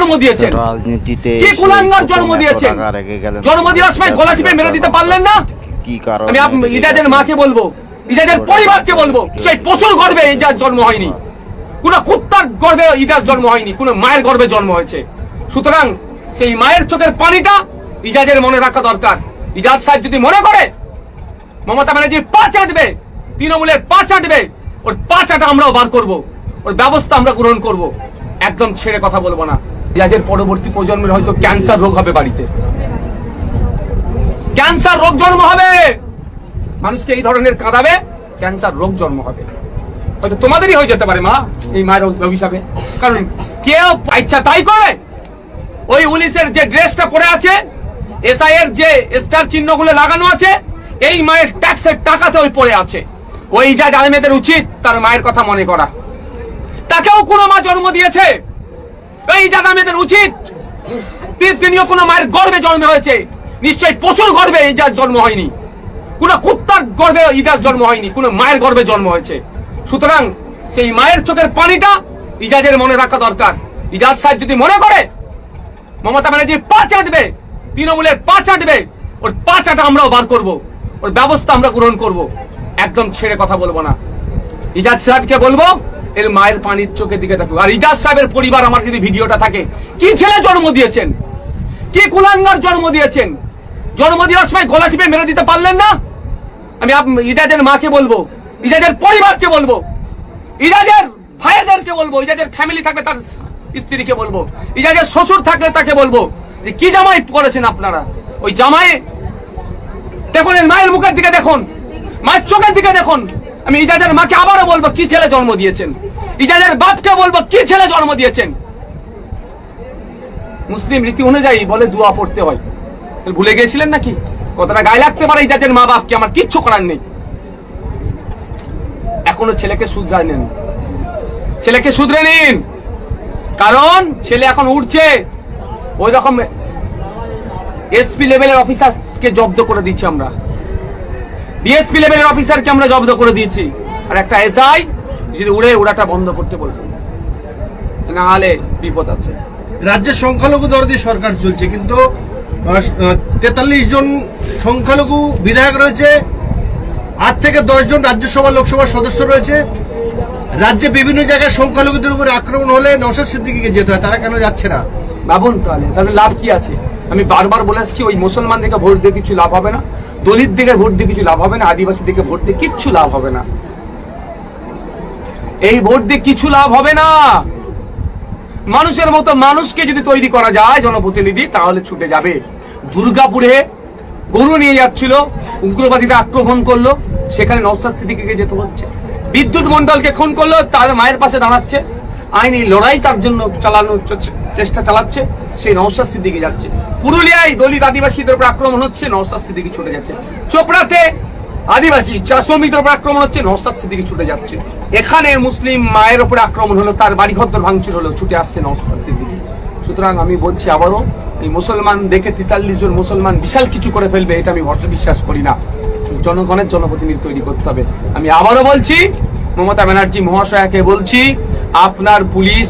জন্ম দিয়েছেন? রাজনীতিতে কি কুলাঙ্গার জন্ম দিয়েছেন? জন্ম দেওয়ার সময় গলা টিপে মেরে দিতে পারলেন না? কি কারণ আমি আপ- ইজাজের মাকে বলব। ইজাজের পরিবারকে বলব। সেই পশুর গর্ভে ইজাজ জন্ম হয়নি। কোন কুত্তার গর্ভে ইজাজ জন্ম হয়নি। কোন মায়ের গর্ভে জন্ম হয়েছে। সুতরাং সেই মায়ের চোখের পানিটা ইজাজের মনে রাখা দরকার। ইজাজ সাহেব যদি মনে করে মমতা ব্যানার্জির পা চাটবে তৃণমূলের পা চাটবে ওর পা চাটা আমরাও বার করব। ওর ব্যবস্থা আমরা গ্রহণ করব। একদম ছেড়ে কথা বলব না। ইজাজের পরবর্তী প্রজন্মের হয়তো ক্যান্সার রোগ হবে বাড়িতে। ক্যান্সার রোগ জন্ম হবে! মানুষকে এই ধরনের কাঁদাবে, ক্যান্সার রোগ জন্ম হবে। হয়তো তোমাদেরই হয়ে যেতে পারে মা, এই মায়ের অভিশাপে। কারণ কেউ ইচ্ছা তাই করে! ওই পুলিশের যে ড্রেসটা পরে আছে এসআই এর যে স্টার চিহ্নগুলো লাগানো আছে, এই মায়ের ট্যাক্সের টাকাতে ওই পড়ে আছে। ওই যা আলমেদের উচিত, তার মায়ের কথা মনে করা। তাকেও কোনো মা জন্ম দিয়েছে! এই জায়গা মেয়েদের উচিত। তিনিও কোনো মায়ের গর্বে জন্ম হয়েছে। নিশ্চয়ই পশুর গর্ভে ইজাজ জন্ম হয়নি। কোন কুত্তার গর্বে ইজাজ জন্ম হয়নি, কোন মায়ের গর্বে জন্ম হয়েছে। সুতরাং সেই মায়ের চোখের পানিটা ইজাজের মনে রাখা দরকার। ইজাজ সাহেব যদি মনে করে, মমতা ব্যানার্জির পা চাটবে, তৃণমূলের পা চাটবে, ওর পা চাটা আমরাও বার করব, ওর ব্যবস্থা আমরা গ্রহণ করব। একদম ছেড়ে কথা বলব না। ইজাজ সাহেবকে বলব এর মায়ের পানির চোখের দিকে দেখো। আর ইজাজ সাহেবের পরিবার আমার যদি ভিডিওটা থাকে, কি ছেলে জন্ম দিয়েছেন? কি কুলাঙ্গার জন্ম দিয়েছেন? জন্ম দেওয়ার সময় গলা টিপে মেরে দিতে পারলেন না? আমি ইজাজের মাকে বলব, ইজাজের পরিবারকে বলব, ইজাজের ভাইদেরকে বলব, ইজাজের ফ্যামিলি থাকলে তার স্ত্রীকে বলব, ইজাজের শ্বশুর থাকলে তাকে বলব যে, কি জামাই করেছেন আপনারা? ওই জামাই, দেখুন, এর মায়ের মুখের দিকে দেখুন, মায়ের চোখের দিকে দেখুন। আমি ইজাজের মাকে আবারও বলব, কি ছেলে জন্ম দিয়েছেন? ইজাজের বাপকে বলব, কি ছেলে জন্ম দিয়েছেন? মুসলিম রীতি অনুযায়ী বলে দোয়া পড়তে হয়। ভুলে গিয়েছিলেন নাকি? কতটা গায়ে লাগতে পারে ইজাজের মা বাপকে, আমার কিচ্ছু করার নেই। এখনও ছেলেকে শুধরায় নেন। ছেলেকে শুধরে নিন। কারণ ছেলে এখন উঠছে ওই রকম এসপি লেভেলের অফিসারকে জব্দ করে দিচ্ছি আমরা। ডিএসপি লেভেলের অফিসারকে আমরা জব্দ করে দিয়েছি। আর একটা এসআই যদি উড়ে উড়াটা বন্ধ করতে বলব। না হলে বিপদ আছে। রাজ্যের সংখ্যালঘু দরদি সরকার চলছে কিন্তু তেতাল্লিশ জন সংখ্যালঘু বিধায়ক রয়েছে আট থেকে দশ জন রাজ্যসভা লোকসভার সদস্য রয়েছে। রাজ্যে বিভিন্ন জায়গায় সংখ্যালঘুদের উপরে আক্রমণ হলে নওশাদ সিদ্দিকিকে যেতে হয় তারা কেন যাচ্ছে না? ভাবুন তাহলে তাহলে লাভ কি আছে? আমি বারবার বলে আসছি ওই মুসলমান দিকে ভোট দিয়ে কিছু লাভ হবে না। দলিত দিকে ভোট দিয়ে কিছু লাভ হবে না, আদিবাসী দিকে ভোট দিয়ে কিচ্ছু লাভ হবে না। এই ভোট দিয়ে কিছু লাভ হবে না। মানুষের মতো মানুষকে যদি তৈরি করা যায় জনপ্রতিনিধি, তাহলে ছুটে যাবে। দুর্গাপুরে গরু নিয়ে যাচ্ছিল, উগ্রবাদীরা আক্রমণ করল, সেখানে নৌসাদ সিদ্দিকিকে যেতে হচ্ছে। বিদ্যুৎ মন্ডলকে খুন করল, তার মায়ের পাশে দাঁড়াচ্ছে। আইনি লড়াই তার জন্য চালানোর চেষ্টা চালাচ্ছে, সেই নৌসাদ সিদ্দিকি যাচ্ছে। পুরুলিয়ায় দলিত আদিবাসীদের উপর আক্রমণ হচ্ছে নৌসাদ সিদ্দিকি ছুটে যাচ্ছে। চোপড়াতে আদিবাসী চা শ্রমিকদের উপর আক্রমণ হচ্ছে নৌসাদ সিদ্দিকি ছুটে যাচ্ছে। এখানে মুসলিম মায়ের উপরে আক্রমণ হলো, তার বাড়ি ঘর ভাঙচুর হলো, ছুটে আসছে নৌসাদ সিদ্দিকি। সুতরাং আমি বলছি আবারও, এই মুসলমান দেখে তেতাল্লিশ জন মুসলমান বিশাল কিছু করে ফেলবে, এটা আমি ভরসা বিশ্বাস করি না। জনগণের জনপ্রতিনিধি তৈরি করতে হবে। আমি আবারও বলছি, মমতা ব্যানার্জি মহাশয়াকে বলছি, আপনার পুলিশ,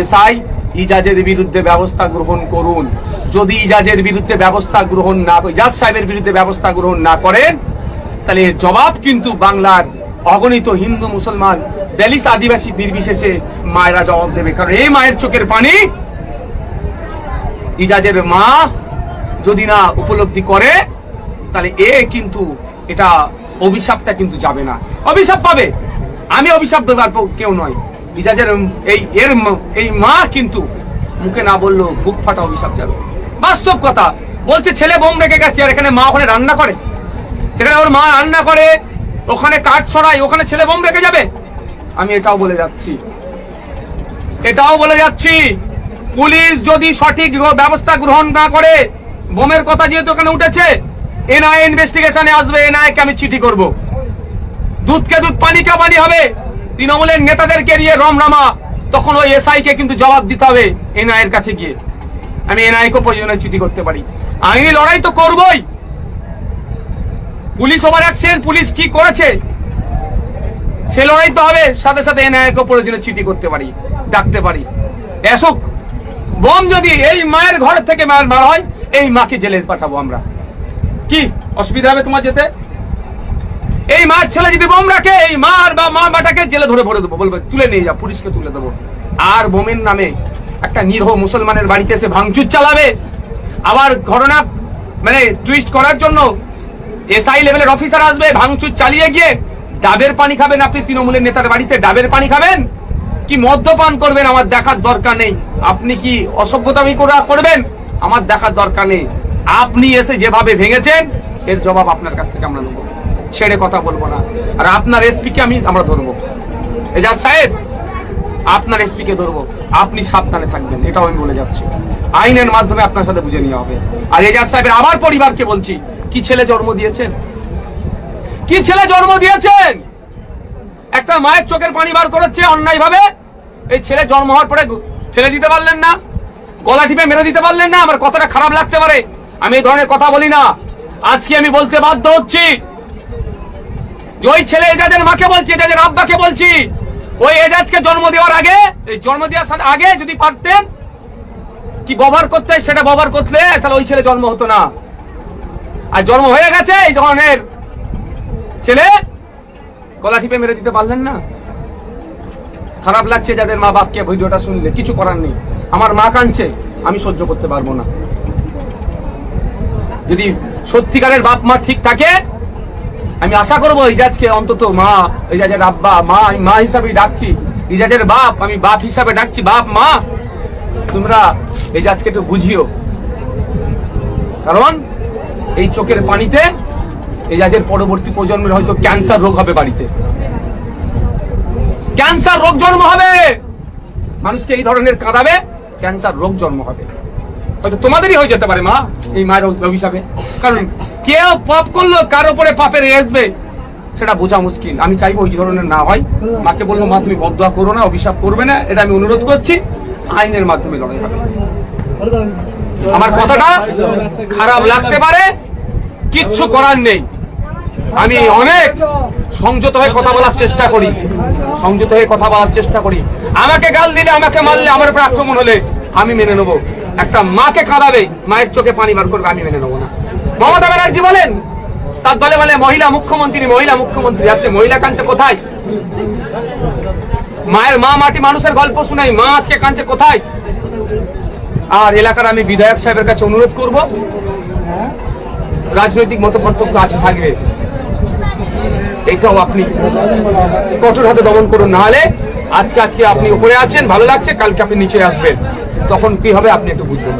এসআই ইজাজের বিরুদ্ধে ব্যবস্থা গ্রহণ করুন। যদি ইজাজের বিরুদ্ধে ব্যবস্থা গ্রহণ না ইজাজ সাহেবের বিরুদ্ধে ব্যবস্থা গ্রহণ না করেন, তাহলে এর জবাব কিন্তু বাংলার অগণিত হিন্দু মুসলমান বেলিস আদিবাসী নির্বিশেষে মায়েরা জবাব দেবে। কারণ এই মায়ের চোখের পানি ইজাজের মা যদি না উপলব্ধি করে, তাহলে এ কিন্তু, এটা অভিশাপটা কিন্তু যাবে না। অভিশাপ পাবে। আমি অভিশাপ দেবার কেউ নয়। ইজাজের এই এর এই মা কিন্তু মুখে না বললেও বুক ফাটা অভিশাপ যাবে বাস্তব কথা, বলছে ছেলে বোম রেখে গেছে আর এখানে মা ওখানে রান্না করে। সেখানে ওর মা রান্না করে, ওখানে কাঠ ছড়ায়, ওখানে ছেলে বোম রেখে যাবে। আমি এটাও বলে যাচ্ছি। এটাও বলে যাচ্ছি, পুলিশ যদি সঠিক ব্যবস্থা গ্রহণ না করে, বোমের কথা যেহেতু ওখানে উঠেছে, এনআই ইনভেস্টিগেশনে আসবে, এনআই কে আমি চিঠি করব। দুধকে দুধ পানিকে পানি হবে? তৃণমূলের নেতাদেরকে নিয়ে রমরামা, তখন ওই এসআই কে কিন্তু জবাব দিতে হবে এনআই এর কাছে গিয়ে। আমি এনআই কে প্রয়োজনে চিঠি করতে পারি। আইনি লড়াই তো করবই। পুলিশ ওভার অ্যাকশন পুলিশ কি করেছে? সে লড়াই তো হবে, সাথে সাথে এনআইকে প্রয়োজনে চিঠি করতে পারি, ডাকতে পারি। এসক, বোম যদি এই মায়ের ঘর থেকে মায়ের মার হয়, এই মাকে জেলে পাঠাবো আমরা। কি, অসুবিধা হবে তোমার যেতে? এই মায়ের ছেলে যদি বোম রাখে, এই মা আর বা মা বাটাকে জেলে ধরে ভরে দেবো। বলবে, তুলে নিয়ে যা, পুলিশকে তুলে দেবো। আর বোমের নামে একটা নিরহ মুসলমানের বাড়িতে এসে ভাঙচুর চালাবে। আবার ঘটনা মানে টুইস্ট করার জন্য এসআই লেভেলের অফিসার আসবে, ভাঙচুর চালিয়ে গিয়ে ডাবের পানি খাবেন আপনি, তৃণমূলের নেতার বাড়িতে ডাবের পানি খাবেন? কি মদ্যপান করবেন? আমার দেখার দরকার নেই। আপনি কি অসভ্যতামি করা করবেন? আমার দেখার দরকার নেই। আপনি এসে যেভাবে ভেঙেছেন, এর জবাব আপনার কাছ থেকে আমরা নেব। ছেড়ে কথা বলব না। আর আপনার এসপি কে আমি আমরা ধরবো। এজাজ সাহেব, আপনার এসপি কে ধরবো। আপনি সাবধানে থাকবেন, এটাও আমি বলে যাচ্ছি। আইনের মাধ্যমে আপনার সাথে বুঝে নেওয়া হবে। আর এজাজ সাহেবের আমার পরিবারকে বলছি, কি ছেলে জন্ম দিয়েছেন? কি ছেলে জন্ম দিয়েছেন? একটা মায়ের চোখের পানি বার করেছে অন্যায় ভাবে এই ছেলে জন্ম হওয়ার পরে ফেলে দিতে পারলেন না। গলা টিপে মেরে দিতে পারলেন না। আমার কথাটা খারাপ লাগতে পারে। আমি এই ধরনের কথা বলি না। আজকে আমি বলতে বাধ্য হচ্ছি ওই ছেলে এজাজের মাকে বলছি এজাজের আব্বাকে বলছি, ওই এজাজকে জন্ম দেওয়ার আগে, এই জন্ম দেওয়ার আগে যদি পারতেন, কি ব্যবহার করতে, সেটা ব্যবহার করলে তাহলে ওই ছেলে জন্ম হতো না। আর জন্ম হয়ে গেছে, এই ধরনের ছেলে গলা টিপে মেরে দিতে পারলেন না। খারাপ লাগছে যাদের মা বাপকে, ভিডিওটা শুনলে, কিছু করার নেই। আমার মা কাঁদছে, আমি সহ্য করতে পারব না। যদি সত্যিকারের বাপ মা ঠিক থাকে আমি আশা করব ইজাজকে অন্তত মা, ইজাজের আব্বা, মা, আমি মা হিসাবে ডাকছি। ইজাজের বাপ, আমি বাপ হিসাবে ডাকছি, বাপ, মা! তোমরা এজাজকে একটু বুঝিও। কারণ এই চোখের পানিতে এজাজের পরবর্তী প্রজন্মের হয়তো ক্যান্সার রোগ হবে বাড়িতে। ক্যান্সার রোগ জন্ম হবে! মানুষকে এই ধরনের কাঁদাবে, ক্যান্সার রোগ জন্ম হবে। হয়তো তোমাদেরই হয়ে যেতে পারে মা, এই মায়ের অভিশাপে। কারণ কেউ পাপ করল কার উপরে পাপের আসবে, সেটা বোঝা মুশকিল। আমি চাইব ওই ধরনের না হয়। মাকে বলব, মা, তুমি বদয়া করো না, অভিশাপ করবে না। এটা আমি অনুরোধ করছি, আইনের মাধ্যমে লড়াই হবে। আমার কথাটা খারাপ লাগতে পারে, কিচ্ছু করার নেই। আমি অনেক সংযত হয়ে কথা বলার চেষ্টা করি, সংযত হয়ে কথা বলার চেষ্টা করি। আমাকে গাল দিলে, আমাকে মারলে, আমার উপর আক্রমণ হলে আমি মেনে নেব। একটা মাকে কাঁদাবে, মায়ের চোখে পানি বার করবে, আমি মেনে নেব না। মমতা ব্যানার্জি বলেন, তার দলে বলে মহিলা মুখ্যমন্ত্রী মহিলা মুখ্যমন্ত্রী, আজকে মহিলা কাঁদছে কোথায়? মায়ের মা মাটি মানুষের গল্প শুনাই মা আজকে কাঁদছে কোথায়? আর এলাকার আমি বিধায়ক সাহেবের কাছে অনুরোধ করব, রাজনৈতিক মত পার্থক্য আছে, থাকবে। এটাও আপনি কঠোর হাতে দমন করুন, নাহলে আজকে আজকে আপনি উপরে আছেন, ভালো লাগছে, কালকে আপনি নিচে আসবেন। তখন কি হবে আপনি একটু বুঝবেন।